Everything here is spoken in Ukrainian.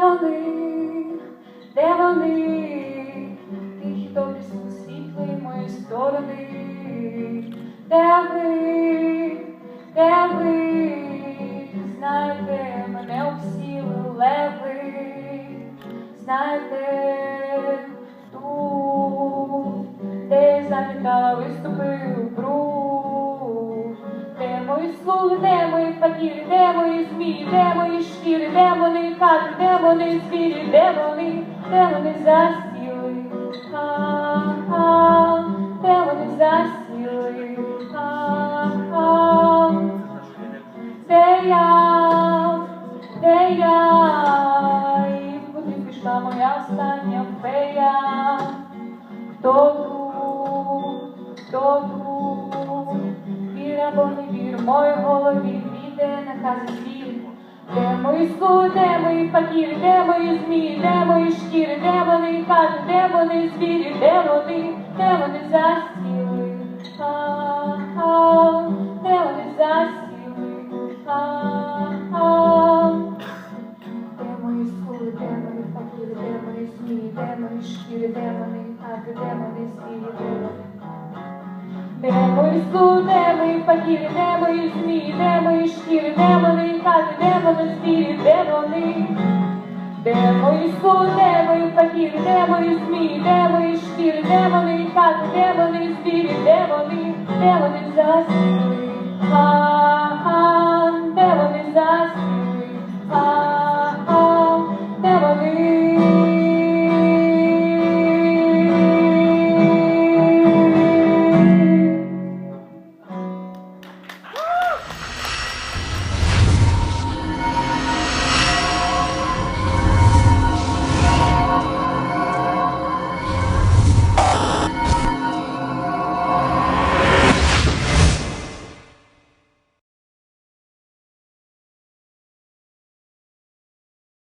вони, де вони, тихі добрі світлої мої сторони, де ви, де ви, знаєте, мене обсіли леви, знаєте, тут, де замітала виступи у бруд, де мої слуги, де мої факіри, де мої змії, де мої шкіри, хати, де вони звірі, де вони, де вони засіли, а-а, де вони засіли, а-а, де я, де я, куди пішла моя остання фея, хто тут, хто тут, вір або не вір, в моїй голові піде наказ звір. Де мої слуги, де мої факіри, де мої змії, де мої шкіри, де вони хати, де вони звірі, де вони, де вони засіли, а-а, де вони засіли, а-а. Де мої слуги, де мої факіри, де мої змії, де мої шкіри, де вони хати, де вони звірі, де вони. Мої де мої факіри, де мої змії, де мої шкіри, де вони хати, де вони спірі, де вони. Де мої слуги, де мої факіри, де мої змії, де мої шкіри, де вони хати, де вони спірі, де вони, де вони засіли.